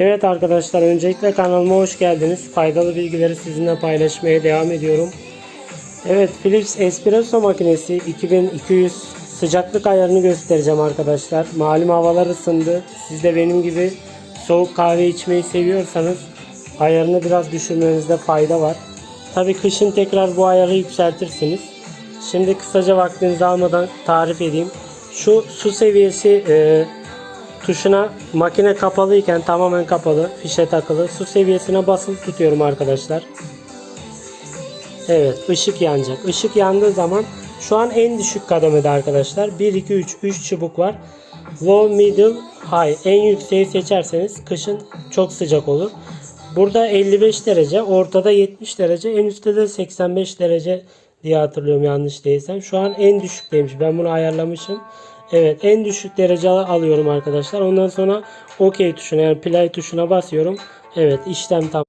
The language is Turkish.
Evet arkadaşlar öncelikle kanalıma hoş geldiniz. Faydalı bilgileri sizinle paylaşmaya devam ediyorum. Evet Philips Espresso makinesi 2200 sıcaklık ayarını göstereceğim arkadaşlar. Malum havalar ısındı. Siz de benim gibi soğuk kahve içmeyi seviyorsanız ayarını biraz düşürmenizde fayda var. Tabi kışın tekrar bu ayarı yükseltirsiniz. Şimdi kısaca vaktinizi almadan tarif edeyim. Şu su seviyesi e, tuşuna makine kapalıyken tamamen kapalı, fişe takılı. Su seviyesine basılı tutuyorum arkadaşlar. Evet, ışık yanacak. Işık yandığı zaman şu an en düşük kademede arkadaşlar. 1 2 3 3 çubuk var. Low, middle, high. En yükseği seçerseniz kışın çok sıcak olur. Burada 55 derece, ortada 70 derece, en üstte de 85 derece diye hatırlıyorum yanlış değilsem. Şu an en düşükteymiş. Ben bunu ayarlamışım. Evet en düşük derece alıyorum arkadaşlar. Ondan sonra OK tuşuna yani play tuşuna basıyorum. Evet işlem tam.